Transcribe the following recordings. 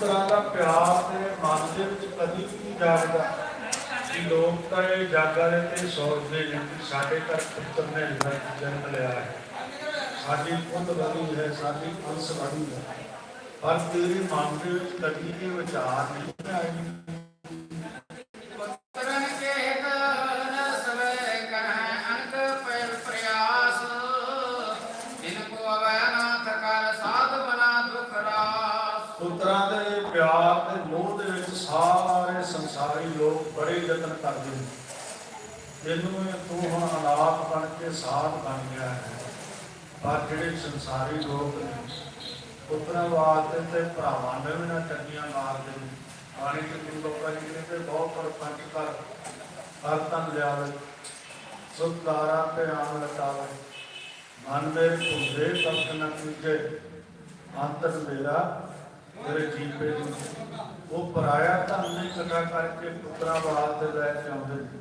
ਪੁੱਤਰਾਂ ਦਾ ਪਿਆਰ ਤੇ ਮਨ ਦੇ ਵਿੱਚ ਕਦੀ ਵੀ ਨਹੀਂ ਜਾਗਦਾ। ਕਿ ਲੋਕ ਤਾਂ ਇਹ ਜਾਗਾ ਤੇ ਸੋਚਦੇ ਨੇ ਕਿ ਸਾਡੇ ਘਰ ਪੁੱਤਰ ਨੇ ਜਨਮ ਲਿਆ ਹੈ। ਸਾਡੀ ਪੁੱਤ ਬਣੀ ਹੈ, ਸਾਡੀ ਅੰਸ਼ ਬਣੀ ਹੈ। ਪਰ ਤੇਰੇ ਮਨ ਦੇ ਵਿੱਚ ਕਦੀ ਇਹ ਵਿਚਾਰ ਨਹੀਂ ਆਏ ਜਿਹਨੂੰ ਇਹ ਤੂੰ ਹੁਣ ਅਨਾਪ ਬਣ ਕੇ ਸਾਧ ਬਣ ਗਿਆ ਹੈ। ਪਰ ਜਿਹੜੇ ਸੰਸਾਰੀ ਲੋਕ ਨੇ ਪੁੱਤਰਾਂ ਵਾਸਤੇ ਤੇ ਭਰਾਵਾਂ ਨੇ ਵੀ ਨਾ ਟੱਡੀਆਂ ਮਾਰਦੇ ਨੇ ਪਾਣੀ ਚ ਕਿੰਨ ਲੋਕਾਂ ਜੀ ਕਹਿੰਦੇ ਬਹੁਤ ਪਰਪੰਚ ਕਰ ਹਰ ਤਨ ਲਿਆਵੇ ਸੁਖਦਾਰਾ ਤੇ ਆਮ ਲਟਾਵੇ। ਮਨ ਮੇਰੇ ਭੁੰਦੇ ਤੱਕ ਨ ਕੀਜੇ, ਅੰਤਰ ਮੇਰਾ ਤੇਰੇ ਜੀਪੇ ਉਹ ਪਰਾਇਆ ਧਨ ਨਹੀਂ ਇਕੱਠਾ ਕਰਕੇ ਪੁੱਤਰਾਂ ਵਾਸਤੇ ਲੈ ਕੇ ਆਉਂਦੇ। ਨੇ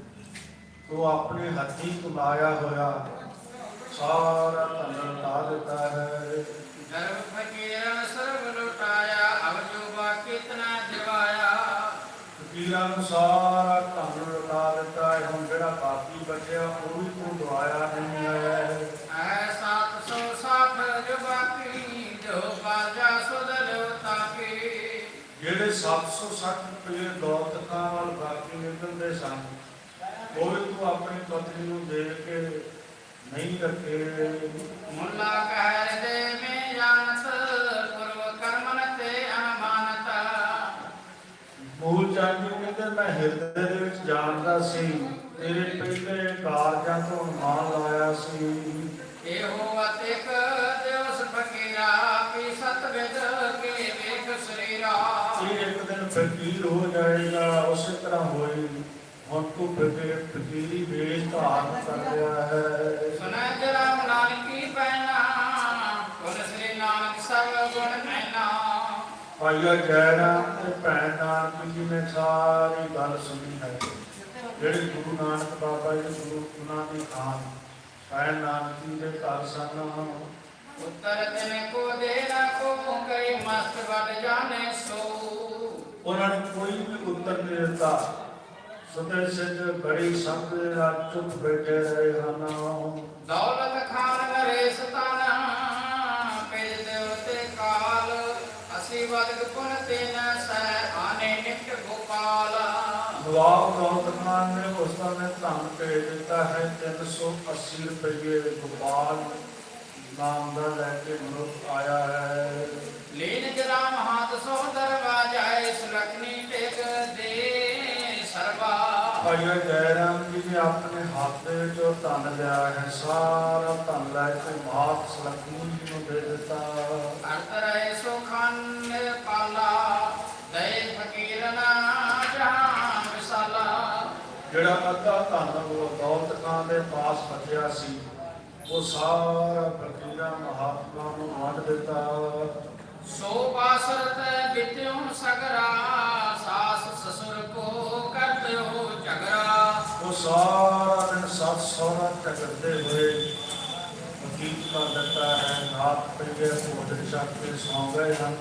ਤੂੰ ਆਪਣੇ ਹੱਥੀਂ ਕਮਾਇਆ ਹੋਇਆ। ਸਾਰਾ ਧਨ ਲਟਾ ਦਿੱਤਾ ਹੈ। ਗਰਭ ਫਕੀਰਨ ਸਰਬ ਲੁਟਾਇਆ ਅਬ ਜੋ ਬਾਕੀ ਤਨਾ ਦਿਵਾਇਆ ਫਕੀਰਾਂ ਨੂੰ ਸਾਰਾ ਧਨ ਲਟਾ ਦਿੱਤਾ ਹੈ। ਹੁਣ ਜਿਹੜਾ ਬਾਕੀ ਬਚਿਆ ਉਹ ਵੀ ਤੂੰ ਦਵਾਇਆ ਨਹੀਂ ਹੈ। ਐ 760 ਜੋ ਬਾਕੀ ਜੋ ਬਾਜਾ ਸੁਧ ਲਿਵਤਾ ਕੀ ਜਿਹੜੇ 760 ਰੁਪਏ ਦੌਲਤ ਖਾਂ ਵਾਲ ਬਾਕੀ ਨਿਕਲਦੇ ਸਨ ਵੀ ਤੂੰ ਆਪਣੀ ਪਤਨੀ ਨੂੰ ਦੇ ਕੇ ਨਹੀਂ ਰੱਖੇ ਮੁੱਲਾ ਕਹਿ ਦੇ ਮੇ ਜਾਣਤ ਪੁਰਵ ਕਰਮਨ ਤੇ ਅਨਮਾਨਤ ਮੂਲ ਚਾਂਦੀ ਕਹਿੰਦੇ ਮੈਂ ਹਿਰਦੇ ਦੇ ਵਿੱਚ ਜਾਣਦਾ ਸੀ ਤੇਰੇ ਪਹਿਲੇ ਕਾਰਜਾਂ ਤੋਂ ਮਾਨ ਲਾਇਆ ਸੀ। ਇਹੋ ਅਤਿਕ ਦਿਵਸ ਫਕੀਰਾ ਕੀ ਸਤ ਵਿਦ ਕੇ ਵੇਖ ਸਰੀਰਾ। ਇਹ ਇੱਕ ਦਿਨ ਫਕੀਰ ਹੋ ਜਾਏਗਾ ਉਸੇ ਤਰ੍ਹਾਂ ਹੋਈ ਤੂੰ ਫਕੀਰ ਫਕੀਰੀ ਵੇਸ਼ ਧਾਰਨ ਕਰ ਲਿਆ ਹੈ। ਸੁਨੈ ਜਰਾਮ ਨਾਨਕੀ ਪੈਣਾ ਗੁਣ ਸ੍ਰੀ ਨਾਨਕ ਸਭ ਗੁਣ ਪੈਣਾ ਭਾਈਆ ਜੈਰਾਮ ਤੇ ਭੈਣ ਨਾਨਕ ਜੀ ਨੇ ਸਾਰੀ ਗੱਲ ਸੁਣੀ ਹੈ। ਜਿਹੜੇ ਗੁਰੂ ਨਾਨਕ ਬਾਬਾ ਜੀ ਗੁਰੂ ਉਹਨਾਂ ਦੀ ਖਾਨ ਭੈਣ ਨਾਨਕ ਜੀ ਦੇ ਘਰ ਸਨ ਉੱਤਰ ਦਿਨ ਕੋ ਦੇਣਾ ਕੋ ਕਈ ਮਸਤ ਵੱਡ ਜਾਣੇ ਸੋ। ਉਹਨਾਂ ਨੇ ਕੋਈ ਵੀ ਉੱਤਰ ਨਹੀਂ ਦਿੱਤਾ। ਸਦੇ ਸਿੱਧ ਬੜੀ ਸੰਤ ਦੇ ਨਾਲ ਚੁੱਪ ਬੈਠੇ ਰਹੇ ਹਨ। ਦੌਲਤ ਖਾਨ ਨਰੇ ਸਤਾਨਾ ਪੇਜ ਦੇਵਤੇ ਕਾਲ। ਅਸੀਂ ਵਦਕ ਪੁਨ ਤੇਨ ਸੈ ਆਨੇ ਨਿਕਟ ਗੋਪਾਲ। ਨਵਾਬ ਦੌਲਤ ਖਾਨ ਨੇ ਉਸ ਸਮੇਂ ਧਨ ਭੇਜ ਦਿੱਤਾ ਹੈ 380 ਰੁਪਏ ਗੋਪਾਲ ਨਾਮ ਦਾ ਲੈ ਕੇ ਮਨੁੱਖ ਆਇਆ ਹੈ। ਲੀਨ ਜਰਾਮ ਹਾਥ ਸੋ ਦਰਵਾਜਾਏ ਸੁਲਖਣੀ ਟੇਕ ਦੇ ਭਾਈਆ ਜੈਰਾਮ ਜੀ ਨੇ ਆਪਣੇ ਹੱਥ ਦੇ ਵਿੱਚੋਂ ਧਨ ਲਿਆ ਹੈ। ਸਾਰਾ ਧਨ ਲੈ ਕੇ ਮਾਤ ਸਲਖਣੀ ਜੀ ਨੂੰ ਦੇ ਦਿੱਤਾ। ਅਰਤ ਰਹੇ ਸੋ ਖਾਨ ਪਾਲਾ ਦੇ ਫਕੀਰਨਾ ਜਹਾਂ ਵਿਸਾਲਾ। ਜਿਹੜਾ ਅੱਧਾ ਧਨ ਉਹ ਦੌਲਤ ਖਾਨ ਦੇ ਪਾਸ ਬਚਿਆ ਸੀ ਉਹ ਸਾਰਾ ਫਕੀਰਾਂ ਮਹਾਤਮਾ ਨੂੰ ਵੰਡ ਦਿੱਤਾ। ਸੋ ਬਾਸਰਤ ਬਿਤਿਉ ਸਗਰਾ, ਸਾਸ ਸਸੁਰ ਕੋ ਕਰਦਿਓ ਝਗੜਾ ਉਹ ਸਾਰਾ ਦਿਨ ਸੱਤ ਸਹੁਰਾ ਝਗੜਦੇ ਹੋਏ ਵਕੀਲ ਕਰ ਦਿੱਤਾ ਹੈ ਰਾਤ ਪਈਏ ਭੋਜਨ ਛਕ ਕੇ ਸੌਂ ਗਏ ਹਨ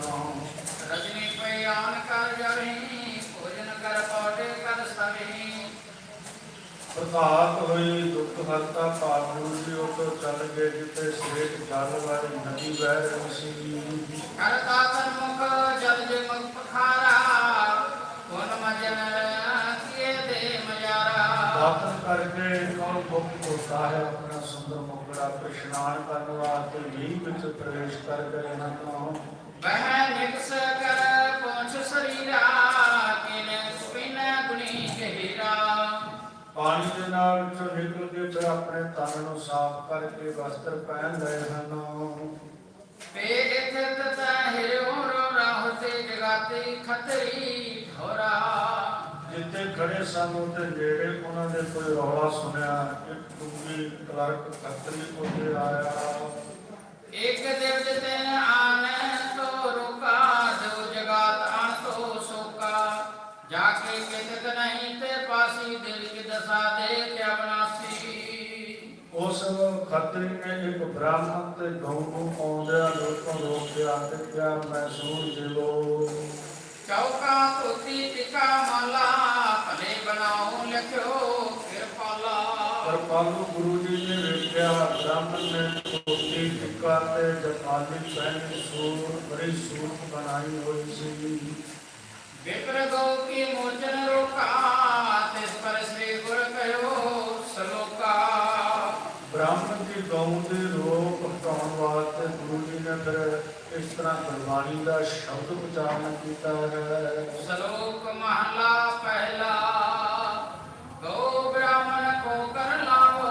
ਰਜਨੀ ਪਿਆਨ ਕਰ ਜਵਹੀ ਭੋਜਨ ਕਰ ਪੌੜੇ ਕਰ ਸਵਹੀ ਪ੍ਰਭਾਤ ਹੋਈ ਦੁੱਖ ਹਰਤਾ ਪਾਪੂ ਜੀ ਉਹ ਤੋਂ ਚੱਲ ਗਏ ਜਿੱਥੇ ਸ੍ਵੇਤ ਜਲ ਵਾਲੀ ਨਦੀ ਵਹਿ ਰਹੀ ਸੀ। ਕਰਤਾ ਤਨ ਮੁਖ ਜਲ ਜੇ ਮੁਖ ਪਖਾਰਾ ਕੋਨ ਮਜਨ ਕੀਏ ਦੇ ਮਜਾਰਾ। ਦਾਤਨ ਕਰਕੇ ਕੌਣ ਮੁਕਤ ਹੋਤਾ ਹੈ ਆਪਣਾ ਸੁੰਦਰ ਮੁਕੜਾ ਤੇ ਇਸ਼ਨਾਨ ਕਰਨ ਵਾਸਤੇ ਮੀਂਹ ਵਿੱਚ ਪ੍ਰਵੇਸ਼ ਕਰ ਗਏ ਹਨ। ਵਹ ਨਿਕਸ ਕਰ ਨਾਲ ਨਿਕਲ ਕੇ ਫਿਰ ਆਪਣੇ ਤਨ ਨੂੰ ਸਾਫ਼ ਕਰਕੇ ਵਸਤਰ ਪਹਿਨ ਲਏ ਹਨ। ਪੇ ਇਥੇ ਤਤ ਰਾਹੁ ਤੇ ਜਗਾਤੀ ਖਤਰੀ ਧੋਰਾ ਜਿੱਥੇ ਖੜੇ ਸਨ ਉਹਦੇ ਨੇੜੇ ਉਹਨਾਂ ਦੇ ਕੋਈ ਰੌਲਾ ਸੁਣਿਆ ਇੱਕ ਕਲਰਕ ਖੱਤਰੀ ਉੱਤੇ ਆਇਆ। ਇੱਕ ਦਿਵ ਜਤੇ ਆਨੇ ਉਸ ਖੱਤਰੀ ਨੇ ਇੱਕ ਬ੍ਰਾਹਮਣ ਤੇ ਗਊ ਨੂੰ ਆਉਂਦਿਆਂ ਲੋਕਾਂ ਰੋਕਿਆ ਤੇ ਕਿਹਾ ਮੈਂ ਸੂਰ ਦੇਵੋ ਚੌਕਾ ਧੋਤੀ ਟਿਕਾ ਮਾਲਾ ਭਲੇ ਬਣਾਉ ਲਿਖਿਓ ਕਿਰਪਾਲਾ। ਪਰ ਪਾਲੂ ਗੁਰੂ ਜੀ ਨੇ ਵੇਖਿਆ ਬ੍ਰਾਹਮਣ ਨੇ ਧੋਤੀ ਟਿੱਕਾ ਤੇ ਜਪਾਲੀ ਪਹਿਨੀ ਸੂਰ ਬੜੀ ਸੂਰਤ ਬਣਾਈ ਹੋਈ ਸੀ। ਵਿਪਰ ਗੋ ਕੀ ਮੋਚਨ ਰੋਕਾ ਤਿਸ ਪਰ ਸ੍ਰੀ ਗੁਰ ਕਹਿਓ ਗੁਰੂ ਜੀ ਨੇ ਫਿਰ ਇਸ ਤਰ੍ਹਾਂ ਗੁਰਬਾਣੀ ਦਾ ਸ਼ਬਦ ਉਚਾਰਨ ਕੀਤਾ ਹੈ। ਸ਼ਲੋਕ ਮਹਲਾ ਪਹਿਲਾ ਗੋ ਬ੍ਰਾਹਮਣ ਕੋ ਕਰ ਲਾਵੋ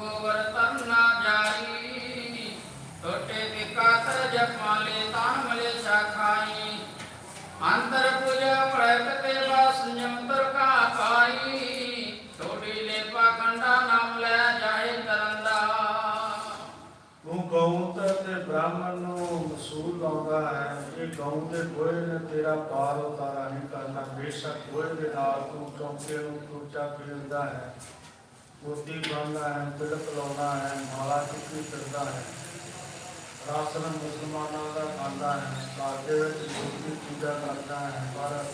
ਗੋਵਰ ਤਰਨਾ ਜਾਈ। ਟੋਟੇ ਦੀ ਕਾਤਰ ਜਪਾਲੇ ਤਾਨ ਮਲੇ ਖਾਈ ਅੰਤਰ ਪੂਜਾ ਪ੍ਰਗਟ ਤੇ ਬਸ ਸੰਜਮ ਹੈ ਇਹ ਗਊ ਦੇ ਗੋਏ ਨੇ ਤੇਰਾ ਪਾਰ ਉਤਾਰਾ ਨਹੀਂ ਕਰਨਾ ਬੇਸ਼ੱਕ ਗੋਏ ਦੇ ਨਾਲ ਤੂੰ ਚੌਂਕੇ ਨੂੰ ਉੱਚਾ ਫੇਰਦਾ ਹੈ ਮੋਤੀ ਬੰਨਦਾ ਹੈ ਤਿਲਕ ਲਾਉਂਦਾ ਹੈ ਮਾਲਾ ਚੁੱਕੀ ਫਿਰਦਾ ਹੈ ਰਾਸਨ ਮੁਸਲਮਾਨਾਂ ਦਾ ਖਾਂਦਾ ਹੈ ਘਰ ਦੇ ਵਿੱਚ ਮੂਰਤੀ ਪੂਜਾ ਕਰਦਾ ਹੈ ਪਰ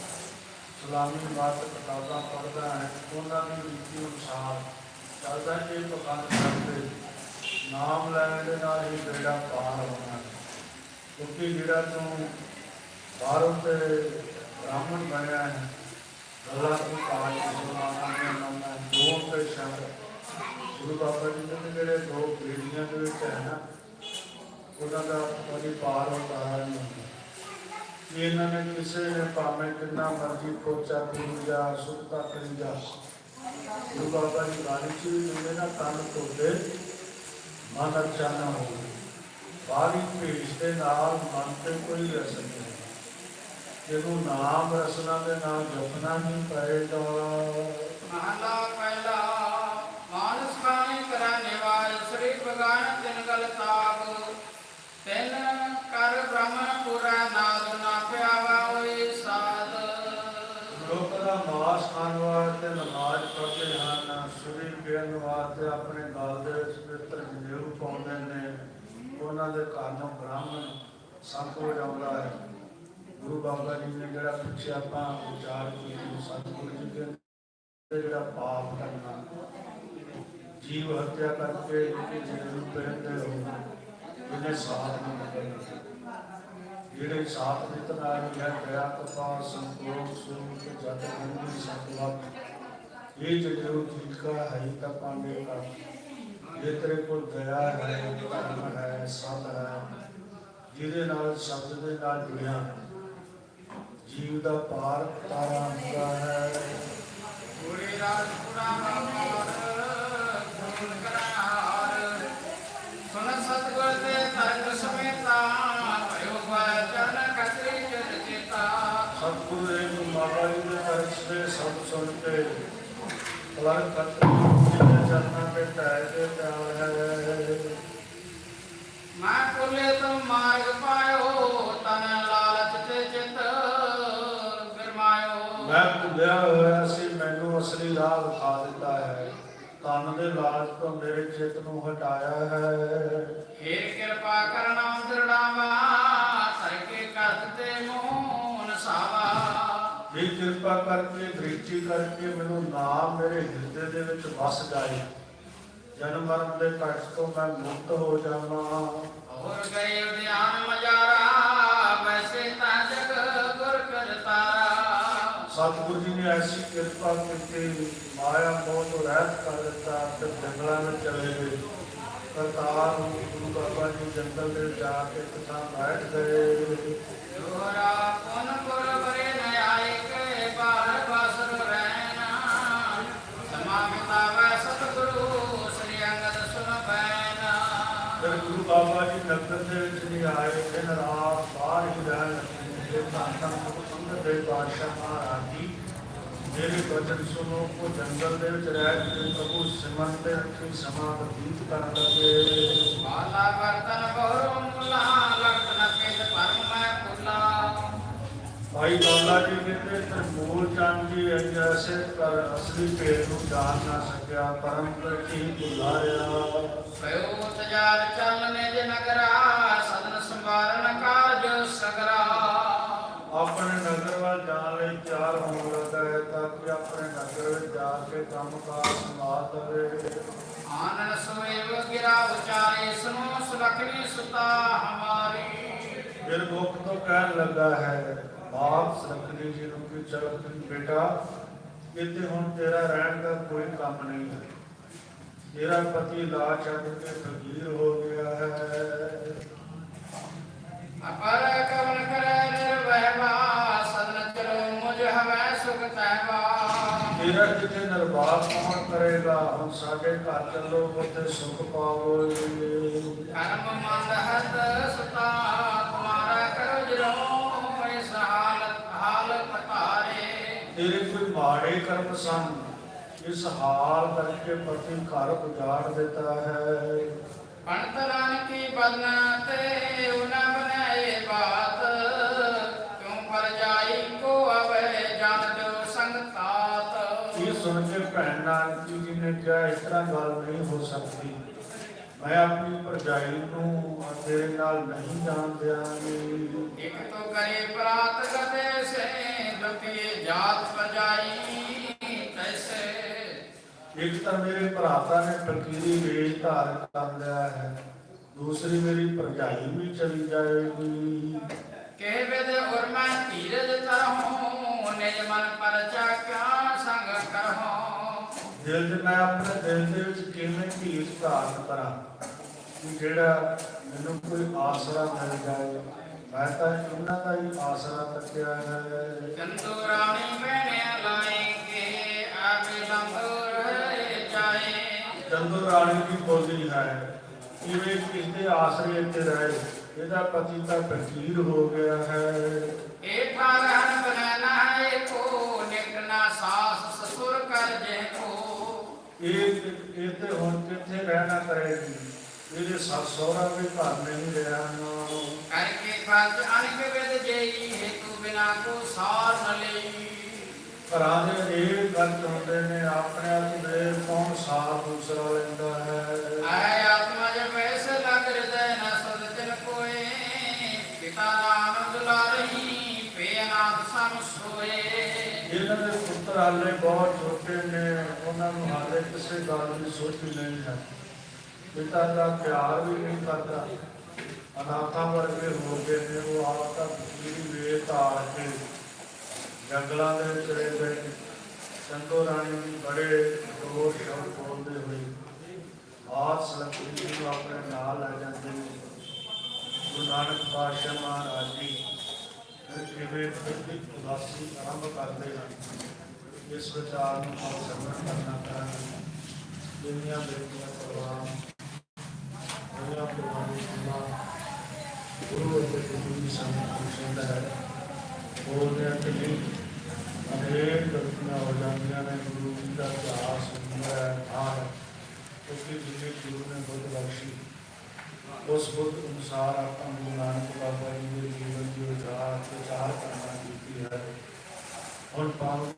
ਸੁਲਾਮੀ ਬਾਤ ਕਿਤਾਬਾਂ ਪੜ੍ਹਦਾ ਹੈ ਉਹਨਾਂ ਦੀ ਰੀਤੀ ਅਨੁਸਾਰ ਚੱਲਦਾ ਹੈ ਕਿ ਪਖੰਡ ਕਰਦੇ ਨਾਮ ਲੈਣ ਦੇ ਨਾਲ ਹੀ ਬੇੜਾ ਪਾਰ ਹੋਣਾ ਹੈ। ਕਿਉਂਕਿ ਜਿਹੜਾ ਤੂੰ ਬਾਹਰੋਂ ਤੇ ਬ੍ਰਾਹਮਣ ਬਣਿਆ ਹੈ ਗੱਲਾਂ ਤੂੰ ਕਾਜ ਮੁਸਲਮਾਨਾਂ ਦੇ ਨਾਮ ਹੈ ਦੋ ਤੇ ਸ਼ਬਦ ਗੁਰੂ ਬਾਬਾ ਜੀ ਦੇ ਜਿਹੜੇ ਦੋ ਪੀੜ੍ਹੀਆਂ ਦੇ ਵਿੱਚ ਹੈ ਨਾ ਉਹਨਾਂ ਦਾ ਕਦੀ ਪਾਰ ਹੁੰਦਾ ਹੈ ਨਹੀਂ ਕਿ ਇਹਨਾਂ ਨੇ ਕਿਸੇ ਨੇ ਭਾਵੇਂ ਕਿੰਨਾ ਮਰਜ਼ੀ ਕੋਚਾ ਪੀਰੂ ਜਾਂ ਸੁਖਤਾ ਕਰੀ ਜਾ ਗੁਰੂ ਬਾਬਾ ਜੀ ਬਾਣੀ ਚ ਵੀ ਕਹਿੰਦੇ ਨਾ ਕੰਨ ਧੋਤੇ ਮਨ ਅੱਛਾ ਨਾ ਹੋਵੇ ਬਾਣੀ ਭੇਜ ਦੇ ਨਾਲ ਮਨ ਤੇ ਕੋਈ ਰਸਨ ਨਹੀਂ ਜਿਹਨੂੰ ਨਾਮ ਰਸਨਾ ਦੇ ਨਾਲ ਜਪਣਾ ਨਹੀਂ ਪਏਗਾ ਮਹਲਾ ਪਹਿਲਾ, ਮਾਨਸ ਕਾਣੇ ਕਰਾਨੇ ਵਾਲ ਸ੍ਰੀ ਭਗਵਾਨ ਤਿਨ ਉਹਨਾਂ ਦੇ ਘਰ ਨੂੰ ਬ੍ਰਾਹਮਣ ਸੰਤ ਵਜਾਉਂਦਾ ਹੈ। ਗੁਰੂ ਬਾਬਾ ਜੀ ਨੇ ਜਿਹੜਾ ਪਿੱਛੇ ਆਪਾਂ ਵਿਚਾਰ ਕੀਤੀ ਸਤਿਗੁਰੂ ਜੀ ਦੇ ਜਿਹੜਾ ਪਾਪ ਕਰਨਾ, ਜੀਵ ਹੱਤਿਆ ਕਰਕੇ ਜਿਹੜੇ ਜਨੇਊ ਪਹਿਨਦੇ ਹੋ, ਇਹਨੇ ਸਾਥ ਨਹੀਂ ਕਰਨਾ ਜਿਹੜੇ ਸਾਥ ਨਿਤ ਨਾਲ ਹੈ ਦਇਆ ਕਪਾ ਸੰਤੋਖ, ਸੁਖ ਜਤ ਬੰਦੀ ਸੰਤਵਤ ਇਹ ਜਿਹੜੇ ਠੀਕ ਕਾ ਹੈ ਤਾਂ ਪਾਂਗੇ ਕਾ ਇਹ ਤੇਰੇ ਕੋਲ ਦਇਆ ਹੈ ਧਰਮ ਹੈ ਸਤ ਹੈ ਜਿਹਦੇ ਨਾਲ ਸ਼ਬਦ ਦੇ ਨਾਲ ਜੁੜਿਆ ਜੀਵ ਦਾ ਪਾਰ ਤਾਰਾ ਹੁੰਦਾ ਹੈ। ਪੂਰੇ ਰਾਜ ਪੁਰਾ ਮਾਰ ਗੁਣ ਕਰਾਰ। ਸੁਨ ਸਤਗੁਰ ਦੇ ਤਰਕ ਸਮੇਤਾ ਭਇਓ ਵਚਨ ਕਤਰੀ ਚਰ ਚੇਤਾ। ਸਤਿਗੁਰੂ ਦੇ ਮਾਤਾ ਜੀ ਦੇ ਸਭ ਸੁਣ ਕੇ ਪਲਰ ਖਤ ਮੈਂ ਕੋਲੇ ਤੋਂ ਮਾਰਗ ਪਾਇਓ ਤਨ ਲਾਲਚ ਤੇ ਚਿਤ ਗਰਮਾਇਓ। ਮੈਂ ਭੁੱਲਿਆ ਹੋਇਆ ਸੀ ਮੈਨੂੰ ਅਸਲੀ ਰਾਹ ਵਿਖਾ ਦਿੱਤਾ ਹੈ। ਤਨ ਦੇ ਲਾਜ ਤੋਂ ਮੇਰੇ ਚਿੱਤ ਨੂੰ ਹਟਾਇਆ ਹੈ। ਫੇਰ ਕਿਰਪਾ ਕਰਨਾ ਦਰੜਾਵਾ ਸਰਕੇ ਕਤ ਤੇ ਮੋਹਨ ਸਾਵਾ। ਇਹ ਕਿਰਪਾ ਕਰਕੇ ਦ੍ਰਿਸ਼ਟੀ ਕਰਕੇ ਮੈਨੂੰ ਨਾਮ ਮੇਰੇ ਹਿਰਦੇ ਦੇ ਵਿੱਚ ਵਸ ਜਾਏ। ਜਨਮ ਮਰਨ ਦੇ ਕਸ਼ਟ ਤੋਂ ਮੈਂ ਮੁਕਤ ਹੋ ਜਾਵਾਂ। ਹੋਰ ਗਏ ਉਦਿਆਨ ਮਜਾਰਾ ਵੈਸੇ ਤਾਂ ਜਗ ਗੁਰ ਕਰਤਾਰਾ ਸਤਿਗੁਰੂ ਜੀ ਨੇ ਐਸੀ ਕਿਰਪਾ ਕੀਤੀ ਮਾਇਆ ਮੋਹ ਤੋਂ ਰਹਿਤ ਕਰ ਦਿੱਤਾ ਤੇ ਜੰਗਲਾਂ ਵਿੱਚ ਚਲੇ ਗਏ। ਕਰਤਾਰ ਗੁਰੂ ਬਾਬਾ ਜੀ ਜੰਗਲ ਦੇ ਜਾ ਕੇ ਕਿਥਾਂ ਬੈਠ ਗਏ। ਜੋਰਾ ਪੁਨ ਪੁਰ ਗੁਰੂ ਬਾਬਾ ਜੀ ਨਗਰ ਦੇ ਵਿੱਚ ਨਹੀਂ ਆਏ, ਦਿਨ ਰਾਤ ਬਾਹਰ ਹੀ ਰਹਿਣ ਲੱਗੇ ਇਹ ਤਾਂ ਤਾਂ ਸੰਗਤ ਦੇ ਬਾਦਸ਼ਾਹ ਮਹਾਰਾਜ ਜੀ ਮੇਰੇ ਬਚਨ ਸੁਣੋ ਕੋ ਜੰਗਲ ਦੇ ਵਿੱਚ ਰਹਿ ਕੇ ਪ੍ਰਭੂ ਸਿਮਰਨ ਤੇ ਰੱਖੀ ਸਮਾਂ ਬਤੀਤ ਕਰਨ ਲੱਗੇ। ਬਾਲਾ ਵਰਤਨ ਬਹੁ ਮੁਲਾ ਲਖਤ ਨ ਪਰਮ ਮੈਂ ਭਾਈ ਦੌਲਾ ਜੀ ਕਹਿੰਦੇ ਤੇ ਮੂਲ ਚੰਦ ਜੀ ਐਸੇ ਕਰ ਅਸਲੀ ਭੇਦ ਨੂੰ ਜਾਣ ਨਾ ਸਕਿਆ ਪਰਮ ਪ੍ਰਤੀ ਬੁਲਾਇਆ ਭਇਓ ਤਜਾਰ ਚੱਲ ਨਿਜ ਨਗਰਾ ਸਦਨ ਸੰਭਾਰਨ ਕਾਰਜ ਸਗਰਾ। ਆਪਣੇ ਨਗਰ ਵੱਲ ਵਿਚਾਰ ਹੋਣ ਲੱਗਾ ਹੈ ਤਾਂ ਕਿ ਆਪਣੇ ਨਗਰ ਵਿੱਚ ਜਾ ਕੇ ਕੰਮ ਕਾਰ ਸੰਭਾਲ ਲਵੇ। ਆਨਨ ਸੋਇਵ ਗਿਰਾ ਉਚਾਰੇ ਸੁਨੋ ਸੁਲਖਣੀ ਸੁਤਾ ਹਮਾਰੀ। ਫਿਰ ਮੁਖ ਤੋਂ ਕਹਿਣ ਲੱਗਾ ਹੈ ਬਾਪ ਸਰਕਨੀ ਜੀ ਨੂੰ ਕਿ ਚਲ ਬੇਟਾ ਇੱਥੇ ਹੁਣ ਤੇਰਾ ਰਹਿਣ ਦਾ ਕੋਈ ਕੰਮ ਨਹੀਂ ਹੈ। ਤੇਰਾ ਪਤੀ ਲਾ ਛੱਡ ਕੇ ਫਕੀਰ ਹੋ ਗਿਆ ਹੈ। ਅਪਰ ਕਵਨ ਕਰੈ ਨਿਰਵਹਿਵਾ ਸਦਨ ਚਲੋ ਮੁਝ ਹਵੈ ਸੁਖ ਤਹਿਵਾ ਤੇਰਾ ਜਿੱਥੇ ਦਰਬਾਰ ਕੌਣ ਕਰੇਗਾ? ਹੁਣ ਸਾਡੇ ਘਰ ਚੱਲੋ ਉੱਥੇ ਸੁਖ ਪਾਵੋਗੇ ਕਰਮ ਮੰਦਹਤ ਸੁਤਾ ਤੁਮਾਰਾ ਕਰੋ ਜਰੋ। ਤਾਰੇ ਕੋਈ ਮਾੜੇ ਕਰਮ ਸਨ ਇਸ ਹਾਲ ਕਰਕੇ ਪਤੀ ਘਰ ਉਜਾੜ ਦਿੱਤਾ ਹੈ। ਪੰਤਰਨ ਕੀ ਬਦਨ ਤੇ ਉਨ ਬਣਾਏ ਬਾਤ ਕਿਉ ਪਰ ਜਾਈ ਕੋ ਅਵੇ ਜਾਣ ਜੋ ਸੰਗਤਾਤ। ਇਹ ਸੁਣ ਕੇ ਭੈਣ ਨਾਨਕੀ ਜੀ ਨੇ ਕਿਹਾ ਇਸ ਤਰ੍ਹਾਂ ਗੱਲ ਨਹੀਂ ਹੋ ਸਕਦੀ। ਮੈਂ ਆਪਣੀ ਭਰਜਾਈ ਨੂੰ ਤੇਰੇ ਨਾਲ ਨਹੀਂ ਜਾਣ ਦਿਆਂਗੀ। ਇਕ ਤੋ ਕਰੇ ਪ੍ਰਾਤ ਗਦੇ ਸੇ ਜਾਤ ਇੱਕ ਤਾਂ ਮੇਰੇ ਭਰਾਤਾ ਨੇ ਫਕੀਰੀ ਵੇਸ਼ ਧਾਰਨ ਕਰ ਲਿਆ ਹੈ। ਦੂਸਰੀ ਮੇਰੀ ਭਰਜਾਈ ਵੀ ਚਲੀ ਜਾਏਗੀ। ਕਹਿ ਵੇਦ ਉਰਮਾ ਧੀਰਜ ਤਰਹੁ ਨਿਜ ਮਨ ਪਰਚਾ ਕਿਆ ਸੰਗ ਕਰਹੁ ਦਿਲ ਦੇ ਮੈਂ ਆਪਣੇ ਦਿਲ ਦੇ ਵਿੱਚ ਕਿਵੇਂ ਢੀਠ ਧਾਰਨ ਕਰਾਂ ਕਿ ਜਿਹੜਾ ਮੈਨੂੰ ਕੋਈ ਆਸਰਾ ਮਿਲ ਜਾਏ? ਮੈਂ ਤਾਂ ਇਹਨਾਂ ਦਾ ਹੀ ਆਸਰਾ ਤੱਕਿਆ ਹੈ। ਚੰਦੂ ਰਾਣੀ ਬਹਿਣਿਆ ਲਾਏਂਗੇ ਆਪੇ ਲੰਬਰ ਜਾਏ। ਚੰਦੂ ਰਾਣੀ ਦੀ ਬੋਲੀ ਹੈ ਕਿਵੇਂ ਕਿਸਦੇ ਆਸਰੇ ਤੇ ਰਹੇ ਇਹਦਾ ਪਤੀ ਤਾਂ ਫਕੀਰ ਹੋ ਗਿਆ ਹੈ। ਇਹ ਠਾਰਹਨ ਬਨਾਨਾ ਏਕੋ ਨਿਕਨਾ ਸਾਸ ਸਸੁਰ ਕਰ ਜੇ ਕੋ। ਇਹ ਇਹ ਤੇ ਹੁਣ ਕਿੱਥੇ ਰਹਿਣਾ ਕਰੇਗੀ? ਇਹਦੇ ਸੱਸ ਸਹੁਰਾ ਵੀ ਘਰ ਨਹੀਂ ਰਿਹਾ ਨਾ ਕਰਕੇ ਫਰਜ ਅਨਕ ਵਿਦ ਜੇਈ ਹੇਤੂ ਬਿਨਾ ਕੋ ਸਾਰ ਨ ਲਈ। ਦੇ ਇਹ ਗੱਲ ਹੁੰਦੇ ਨੇ ਆਪਣੇ ਆਪ ਦੇ ਕੌਣ ਸਾਥ ਦੂਸਰਾ ਲੈਂਦਾ ਹੈ। ਆਇ ਆਤਮਾ ਜਬ ਐਸੇ ਲਗ ਹਿਰਦੈ ਨ ਸਦ ਤਿਨ ਕੋਏ। ਪਿਤਾ ਨਾਮ ਦੁਲਾਰਹੀ ਪੇ ਅਨਾਥ ਸਮ ਸੋਏ। ਇਹਨਾਂ ਦੇ ਪੁੱਤਰ ਹਾਲੇ ਬਹੁਤ ਛੋਟੇ ਨੇ ਉਹਨਾਂ ਨੂੰ ਹਾਲੇ ਕਿਸੇ ਗੱਲ ਦੀ ਸੋਚ ਨਹੀਂ ਹੈ। ਪਿਤਾ ਦਾ ਪਿਆਰ ਵੀ ਨਹੀਂ ਕਰਦਾ। ਅਨਾਥਾਂ ਵਰਗੇ ਹੋ ਗਏ ਨੇ ਉਹ ਆਪ ਤਾਂ ਪੂਰੀ ਵੇਤ ਧਾਰ ਕੇ ਜੰਗਲਾਂ ਦੇ ਵਿੱਚ ਰਹਿ ਗਏ। ਨੇ। ਚੰਦੋ ਰਾਣੀ ਵੀ ਬੜੇ ਜ਼ੋਰ ਸ਼ਬਦ ਬੋਲਦੇ ਹੋਏ ਆਸ ਲక్ష్ਮੀ ਨੂੰ ਆਪਣੇ ਨਾਲ ਲੈ ਜਾਂਦੇ ਨੇ। ਗੁਰੂ ਨਾਨਕ ਪਾਤਸ਼ਾਹ ਮਹਾਰਾਜ ਜੀ ਕਿਵੇਂ ਫਿਰ ਉਦਾਸੀ ਆਰੰਭ ਕਰਦੇ ਹਨ, ਇਸ ਵਿਚਾਰ ਨੂੰ ਆਪ ਕਰਨਾ ਕਰਾਂਗੇ ਦੁਨੀਆ ਬੇਟੀਆਂ ਪ੍ਰਵਾਨ ਗੁਰੂ ਅਤੇ ਗੁਰੂ ਸੰਗਤ ਨੂੰ ਹੈ ਬੋਲਦੇ ਆ ਕਿ ਅਨੇਕ ਗਲਤੀਆਂ ਹੋ ਜਾਂਦੀਆਂ ਨੇ ਗੁਰੂ ਜੀ ਦਾ ਇਤਿਹਾਸ ਹੁੰਦਾ ਹੈ ਆਹ ਕਿਉਂਕਿ ਜਿਵੇਂ ਗੁਰੂ ਨੇ ਬੁੱਧ ਬਖਸ਼ੀ ਉਸ ਬੁੱਧ ਅਨੁਸਾਰ ਆਪਾਂ ਗੁਰੂ ਨਾਨਕ ਬਾਬਾ ਜੀ ਦੇ ਜੀਵਨ ਦੀ ਵਿਚਾਰ ਪ੍ਰਚਾਰ ਕਰਨਾ ਕੀਤੀ ਹੈ ਹੁਣ ਪਾਵਨ